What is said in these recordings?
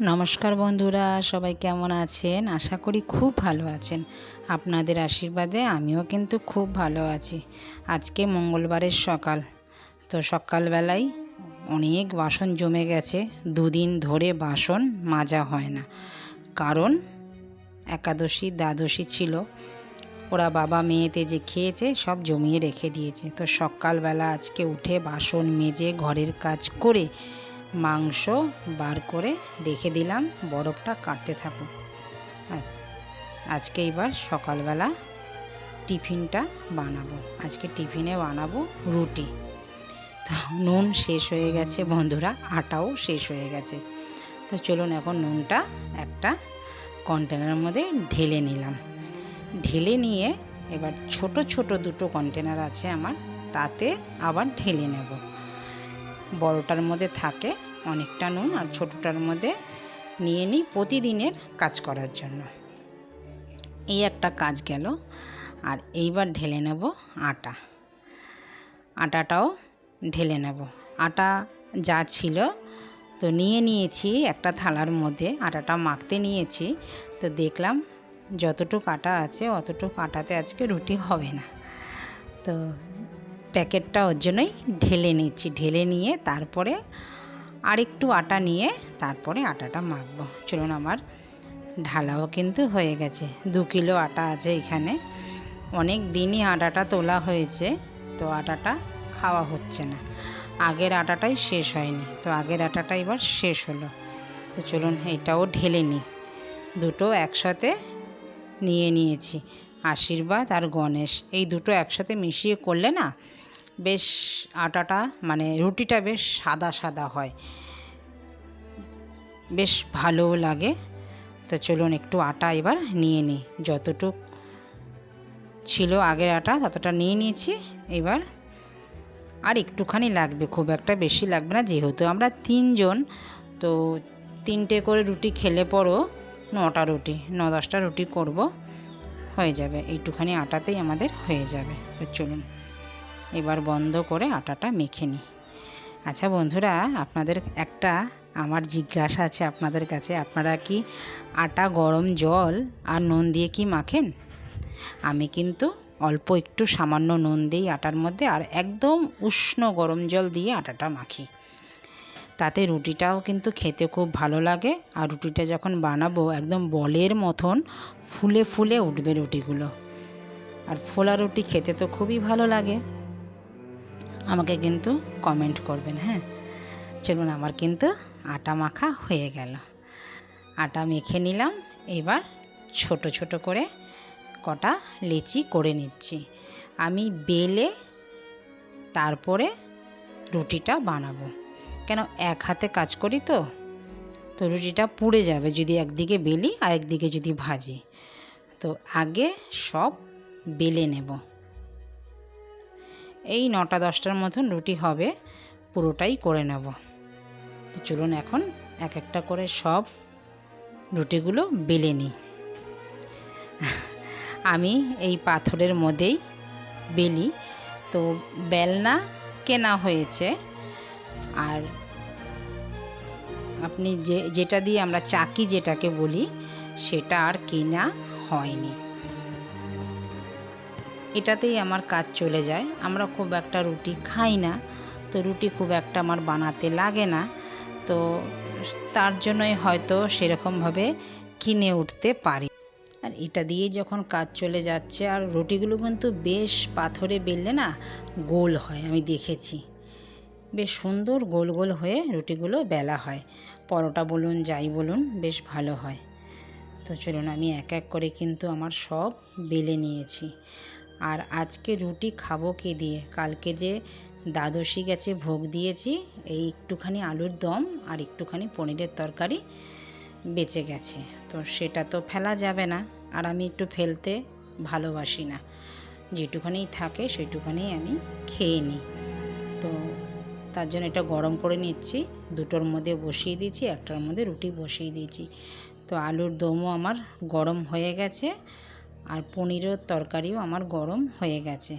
নমস্কার বন্ধুরা, সবাই কেমন আছেন? আশা করি খুব ভালো আছেন। আপনাদের আশীর্বাদে আমিও কিন্তু খুব ভালো আছি। আজকে মঙ্গলবারের সকাল। তো সকালবেলায় অনেক বাসন জমে গেছে। দুদিন ধরে বাসন মাজা হয় না। কারণ একাদশী, দ্বাদশী ছিল। ওরা বাবা মেয়েতে যে খেয়েছে, সব জমিয়ে রেখে দিয়েছে। তো সকালবেলা আজকে উঠে বাসন মেজে ঘরের কাজ করে মাংস বার করে রেখে দিলাম, বরফটা কাটতে থাকুক। আর আজকে এবার সকালবেলা টিফিনটা বানাবো। আজকে টিফিনে বানাবো রুটি। তো নুন শেষ হয়ে গেছে বন্ধুরা, আটাও শেষ হয়ে গেছে। তো চলুন এখন নুনটা একটা কন্টেনারের মধ্যে ঢেলে নিলাম। ঢেলে নিয়ে এবার ছোট ছোট দুটো কন্টেনার আছে আমার, তাতে আবার ঢেলে নেব। বড়টার মধ্যে থাকে অনেকটা নুন আর ছোটোটার মধ্যে নিয়ে নিই প্রতিদিনের কাজ করার জন্য। এই একটা কাজ গেল আর এইবার ঢেলে নেব আটা। আটাটাও ঢেলে নেব। আটা যা ছিল তো নিয়ে নিয়েছি একটা থালার মধ্যে, আটাটা মাখতে নিয়েছি। তো দেখলাম যতটুকু আটা আছে অতটুকু আটাতে আজকে রুটি হবে না। তো প্যাকেটটা ওর জন্যই ঢেলে নিচ্ছি। ঢেলে নিয়ে তারপরে আরেকটু আটা নিয়ে তারপরে আটাটা মাখবো। চলুন আমার ঢালাও কিন্তু হয়ে গেছে। দু কিলো আটা আছে এখানে। অনেক দিনই আটাটা তোলা হয়েছে, তো আটাটা খাওয়া হচ্ছে না। আগের আটাটাই শেষ হয়নি, তো আগের আটাটা এবার শেষ হলো। তো চলুন এটাও ঢেলে নিই দুটো একসাথে নিয়ে নিয়েছি। আশীর্বাদ আর গণেশ। এই দুটো একসাথে মিশিয়ে করলে না বেশ আটাটা মানে রুটিটা বেশ সাদা সাদা হয়। বেশ ভালোও লাগে। তো চলুন একটু আটা এবার নিয়ে নিই। যতটুক ছিল আগের আটা, ততটা নিয়ে নিয়েছি। এবার আর একটুখানি লাগবে, খুব একটা বেশি লাগবে না। যেহেতু আমরা তিনজন, তো তিনটে করে রুটি খেলে পরও নটা রুটি, ন দশটা রুটি করব, হয়ে যাবে। এইটুখানি আটাতেই আমাদের হয়ে যাবে। তো চলুন। এবার বন্ধ করে আটাটা মেখে নিই। আচ্ছা বন্ধুরা, আপনাদের একটা আমার জিজ্ঞাসা আছে আপনাদের কাছে। আপনারা কি আটা গরম জল আর নুন দিয়ে কি মাখেন? আমি কিন্তু অল্প একটু সামান্য নুন দিই আটার মধ্যে আর একদম উষ্ণ গরম জল দিয়ে আটাটা মাখি। তাতে রুটিটাও কিন্তু খেতে খুব ভালো লাগে আর রুটিটা যখন বানাবো একদম বলের মতন ফুলে ফুলে উঠবে রুটিগুলো। আর ফোলা রুটি খেতে তো খুবই ভালো লাগে। আমাকে কিন্তু কমেন্ট করবেন হ্যাঁ? চলুন আমার কিন্তু আটা মাখা হয়ে গেল। আটা মেখে নিলাম, এবার ছোট ছোট করে কটা লেচি করে নিচ্ছি। আমি বেলে তারপরে রুটিটা বানাবো। কেন, এক হাতে কাজ করি তো তো রুটিটা পুড়ে যাবে যদি একদিকে বেলি আর একদিকে যদি ভাজি। তো আগে সব বেলে নেব। এই নটা দশটার মতন রুটি হবে, পুরোটাই করে নেব। চলুন এখন এক একটা করে সব রুটিগুলো বেলে নিই। আমি এই পাথরের মধ্যেই বেলি। তো বেলনা কেনা হয়েছে। আর আপনি যে, যেটা দিয়ে আমরা চাকি যেটাকে বলি, সেটা আর কেনা হয়নি। এটাতেই আমার কাজ চলে যায়। আমরা খুব একটা রুটি খাই না, তো রুটি খুব একটা আমার বানাতে লাগে না। তো তার জন্যই হয়তো সেরকমভাবে কিনে উঠতে পারি। আর এটা দিয়ে যখন কাজ চলে যাচ্ছে, আর রুটিগুলো কিন্তু বেশ পাথরে বেললে না গোল হয়, আমি দেখেছি। বেশ সুন্দর গোল গোল হয়ে রুটিগুলো বেলা হয়। পরোটা বলুন, যাই বলুন, বেশ ভালো হয়। তো চলুন, আমি এক এক করে কিন্তু আমার সব বেলে নিয়েছি। আর আজকে রুটি খাব কে দিয়ে? কালকে যে দ্বাদশী গেছে, ভোগ দিয়েছি, এই একটুখানি আলুর দম আর একটুখানি পনিরের তরকারি বেঁচে গেছে। তো সেটা তো ফেলা যাবে না আর আমি একটু ফেলতে ভালোবাসি না। যেটুখানি থাকে সেটুখানি আমি খেয়ে নিই। তো তার জন্য এটা গরম করে নিচ্ছি, দুটোর মধ্যে বসিয়ে দিয়েছি, একটার মধ্যে রুটি বসিয়ে দিয়েছি। তো আলুর দমও আমার গরম হয়ে গেছে। আর পনিরের তরকারিও আমার গরম হয়ে গেছে।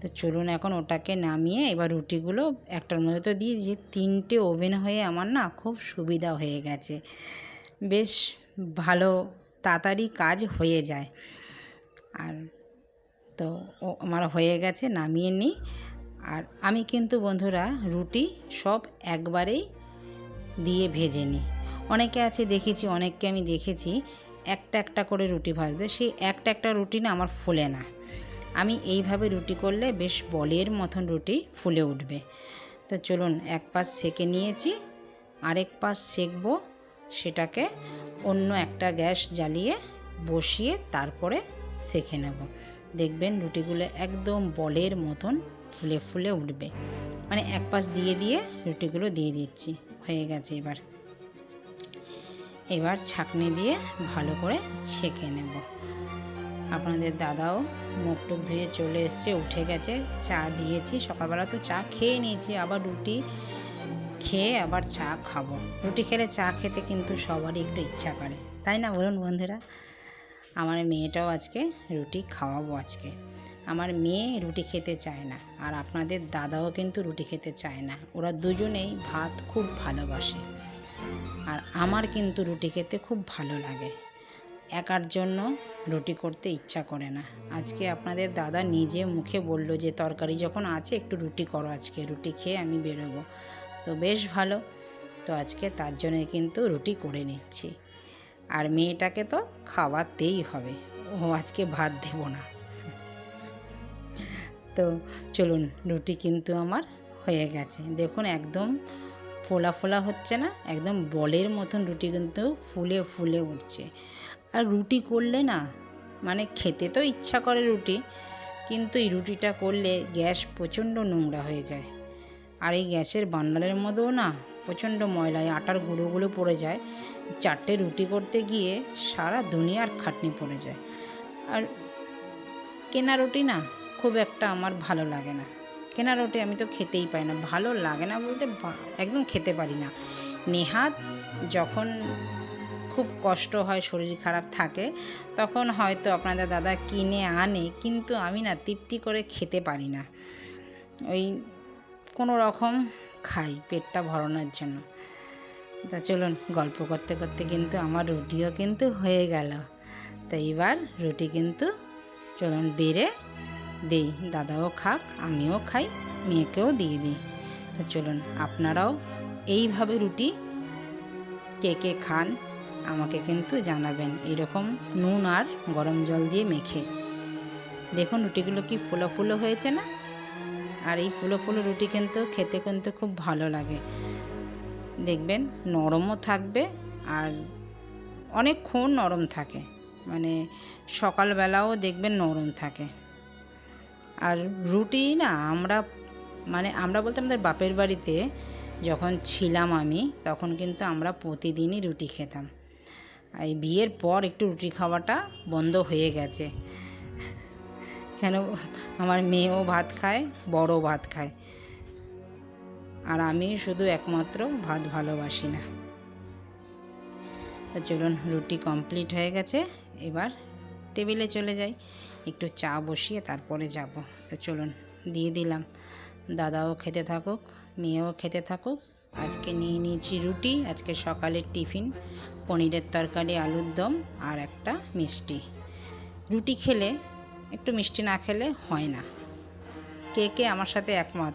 তো চলুন এখন ওটাকে নামিয়ে এবার রুটিগুলো একটার মধ্যে তো দিয়ে যে তিনটে ওভেন হয়ে আমার না খুব সুবিধা হয়ে গেছে। বেশ ভালো, তাড়াতাড়ি কাজ হয়ে যায়। আর তো ও আমার হয়ে গেছে, নামিয়ে নিই। আর আমি কিন্তু বন্ধুরা রুটি সব একবারেই দিয়ে ভেজে নিই। অনেকে আছে, দেখেছি, অনেককে আমি দেখেছি একটা একটা করে রুটি ভাজতে, সেই একটা একটা রুটি না আমার ফুলে না। আমি এইভাবে রুটি করলে বেশ বলের মতন রুটি ফুলে উঠবে। তো চলুন, এক পাশ সেকে নিয়েছি, আরেক পাশ সেকবো, সেটাকে অন্য একটা গ্যাস জ্বালিয়ে বসিয়ে তারপরে সেকে নেব। দেখবেন রুটিগুলো একদম বলের মতন ফুলে ফুলে উঠবে। মানে এক পাশ দিয়ে দিয়ে রুটিগুলো দিয়ে দিচ্ছি, হয়ে গেছে এবার। এবার ছাঁকনি দিয়ে ভালো করে ছেঁকে নেব। আপনাদের দাদাও মুখ টুক ধুয়ে চলে এসছে, উঠে গেছে, চা দিয়েছি। সকালবেলা তো চা খেয়ে নিয়েছি, আবার রুটি খেয়ে আবার চা খাব। রুটি খেলে চা খেতে কিন্তু সবারই একটু ইচ্ছা করে, তাই না বলুন বন্ধুরা? আমার মেয়েটাও আজকে রুটি খাওয়াবো আজকে। আমার মেয়ে রুটি খেতে চায় না, আর আপনাদের দাদাও কিন্তু রুটি খেতে চায় না। ওরা দুজনেই ভাত খুব ভালোবাসে। আর আমার কিন্তু রুটি খেতে খুব ভালো লাগে। একার জন্য রুটি করতে ইচ্ছা করে না। আজকে আপনাদের দাদা নিজে মুখে বলল যে, তরকারি যখন আছে, একটু রুটি করো আজকে, রুটি খেয়ে আমি বেরোবো। তো বেশ ভালো। তো আজকে তার জন্য কিন্তু রুটি করে নিচ্ছি। আর মেয়েটাকে তো খাওয়াতেই হবে। ও আজকে ভাত দেব না। তো চলুন, রুটি কিন্তু আমার হয়ে গেছে। দেখুন, একদম ফোলা ফোলা হচ্ছে না, একদম বলের মতন রুটি কিন্তু ফুলে ফুলে উঠছে। আর রুটি করলে না মানে খেতে তো ইচ্ছা করে রুটি, কিন্তু এই রুটিটা করলে গ্যাস প্রচণ্ড নোংরা হয়ে যায়। আর এই গ্যাসের বান্ডালের মধ্যেও না, প্রচণ্ড ময়লায় আটার গুঁড়োগুলো পড়ে যায়। চারটে রুটি করতে গিয়ে সারা দুনিয়ার খাটনি পড়ে যায়। আর কেনা রুটি না, খুব একটা আমার ভালো লাগে না। কেনা রুটি আমি তো খেতেই পারি না। ভালো লাগে না বলতে একদম খেতে পারি না। নেহাত যখন খুব কষ্ট হয়, শরীর খারাপ থাকে, তখন হয়তো আপনাদের দাদা কিনে আনে, কিন্তু আমি না তৃপ্তি করে খেতে পারি না। ওই কোনো রকম খাই পেটটা ভরানোর জন্য। তা চলুন, গল্প করতে করতে কিন্তু আমার রুটিও কিন্তু হয়ে গেল। তো এবার রুটি কিন্তু চলুন বেড়ে দিই, দাদাও খাক, আমিও খাই, মেয়েকেও দিয়ে দিই। তো চলুন, আপনারাও এইভাবে রুটি কে কে খান, আমাকে কিন্তু জানাবেন। এরকম নুন আর গরম জল দিয়ে মেখে। দেখুন, রুটিগুলো কি ফুলো ফুলো হয়েছে না? আর এই ফুলো ফুলো রুটি কিন্তু খেতে কিন্তু খুব ভালো লাগে। দেখবেন, নরমও থাকবে আর অনেকক্ষণ নরম থাকে। মানে সকালবেলাও দেখবেন নরম থাকে। আর রুটি না আমরা মানে আমরা বলতে আমাদের বাপের বাড়িতে যখন ছিলাম আমি, তখন কিন্তু আমরা প্রতিদিনই রুটি খেতাম। এই বিয়ের পর একটু রুটি খাওয়াটা বন্ধ হয়ে গেছে। কেন? আমার মেয়েও ভাত খায়, বড়ও ভাত খায়। আর আমি শুধু একমাত্র ভাত ভালোবাসি না। তো চলুন রুটি কমপ্লিট হয়ে গেছে, এবার টেবিলে চলে যাই। একটু চা বসিয়ে তারপরে যাব। তো চলুন, দিয়ে দিলাম। দাদাও খেতে থাকুক, মেয়েও খেতে থাকুক। আজকে নিয়ে নিয়েছি রুটি, আজকে সকালের টিফিন, পনিরের তরকারি, আলুর দম আর একটা মিষ্টি। রুটি খেলে, একটু মিষ্টি না খেলে হয় না। কে কে আমার সাথে একমত,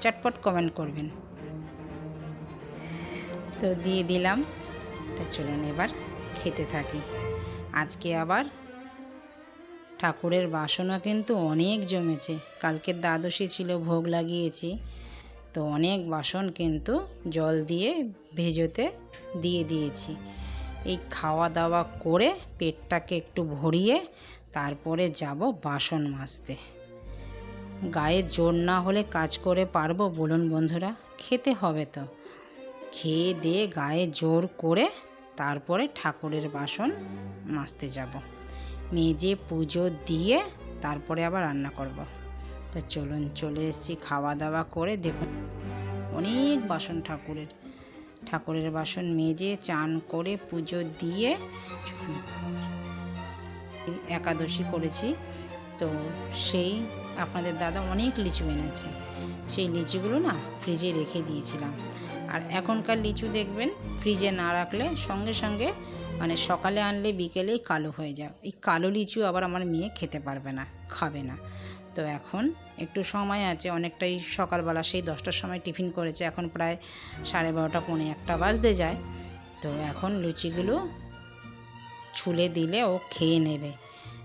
চটপট কমেন্ট করবেন। তো দিয়ে দিলাম। তো চলুন এবার খেতে থাকি। আজকে আবার ঠাকুরের বাসনও কিন্তু অনেক জমেছে। কালকের দ্বাদশী ছিল, ভোগ লাগিয়েছি। তো অনেক বাসন কিন্তু জল দিয়ে ভেজোতে দিয়ে দিয়েছি। এই খাওয়া দাওয়া করে পেটটাকে একটু ভরিয়ে তারপরে যাব বাসন মাজতে। গায়ে জোর না হলে কাজ করে পারব, বলুন বন্ধুরা, খেতে হবে তো। খেয়ে দিয়ে গায়ে জোর করে তারপরে ঠাকুরের বাসন মাজতে যাব। মেজে পুজো দিয়ে তারপরে আবার রান্না করব। তো চলুন চলে এসেছি খাওয়া দাওয়া করে। দেখুন, অনেক বাসন ঠাকুরের ঠাকুরের বাসন মেজে চান করে পুজো দিয়ে একাদশী করেছি। তো সেই আপনাদের দাদা অনেক লিচু এনেছে। সেই লিচুগুলো না ফ্রিজে রেখে দিয়েছিলাম। আর এখনকার লিচু দেখবেন, ফ্রিজে না রাখলে সঙ্গে সঙ্গে মানে সকালে আনলে বিকেলেই কালো হয়ে যায় এই কালো লিচু আবার আমার মেয়ে খেতে পারবে না, খাবে না। তো এখন একটু সময় আছে, অনেকটাই সকালবেলা, সেই দশটার সময় টিফিন করেছে। এখন প্রায় সাড়ে বারোটা, পৌনে একটা বাজতে যায়। তো এখন লুচিগুলো ছুলে দিলে ও খেয়ে নেবে।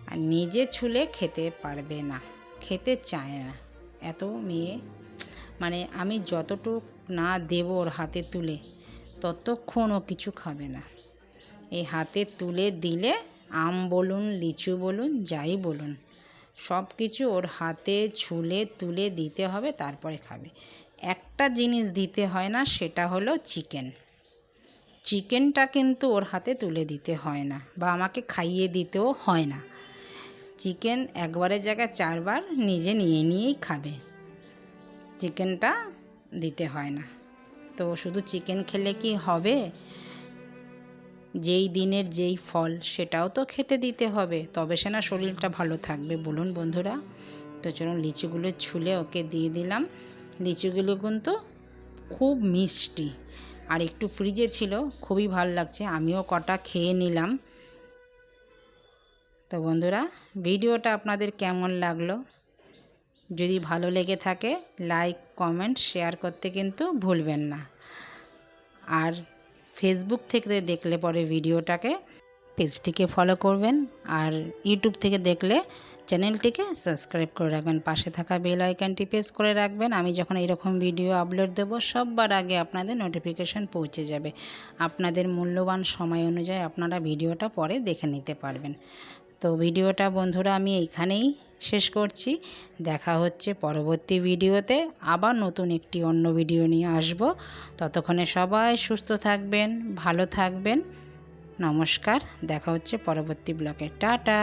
আর নিজে ছুলে খেতে পারবে না, খেতে চায় না। এত মেয়ে মানে আমি যতটুক না দেব ওর হাতে তুলে, ততক্ষণ ও কিছু খাবে না। এই হাতে তুলে দিলে আম বলুন, লিচু বলুন, যাই বলুন। সব কিছু ওর হাতে ছুলে তুলে দিতে হবে, তারপরে খাবে। একটা জিনিস দিতে হয় না, সেটা হলো চিকেন। চিকেনটা কিন্তু ওর হাতে তুলে দিতে হয় না বা আমাকে খাইয়ে দিতেও হয় না। চিকেন একবারের জায়গায় চারবার নিজে নিয়ে নিয়েই খাবে। চিকেনটা দিতে হয় না। তো শুধু চিকেন খেলে কি হবে? যেই দিনের যেই ফল, সেটাও তো খেতে দিতে হবে। তবে সে না শরীরটা ভালো থাকবে। বলুন বন্ধুরা, তো চলুন লিচুগুলো ছুলে ওকে দিয়ে দিলাম। লিচুগুলো কিন্তু খুব মিষ্টি। আর একটু ফ্রিজে ছিল, খুবই ভালো লাগছে। আমিও কটা খেয়ে নিলাম। তো বন্ধুরা, ভিডিওটা আপনাদের কেমন লাগল? যদি ভালো লেগে থাকে লাইক কমেন্ট শেয়ার করতে কিন্তু ভুলবেন না। আর ফেসবুক থেকে দেখলে পরে ভিডিওটাকে, পেজটিকে ফলো করবেন আর ইউটিউব থেকে দেখলে চ্যানেলটিকে সাবস্ক্রাইব করে রাখবেন। পাশে থাকা বেল আইকনটি প্রেস করে রাখবেন। আমি যখন এরকম ভিডিও আপলোড দেব, সববার আগে আপনাদের নোটিফিকেশান পৌঁছে যাবে। আপনাদের মূল্যবান সময় অনুযায়ী আপনারা ভিডিওটা পরে দেখে নিতে পারবেন। তো ভিডিওটা বন্ধুরা আমি এইখানেই শেষ করছি। দেখা হচ্ছে পরবর্তী ভিডিওতে। আবার নতুন একটি অন্য ভিডিও নিয়ে আসব। ততক্ষণে সবাই সুস্থ থাকবেন, ভালো থাকবেন। নমস্কার। দেখা হচ্ছে পরবর্তী ব্লকে টাটা!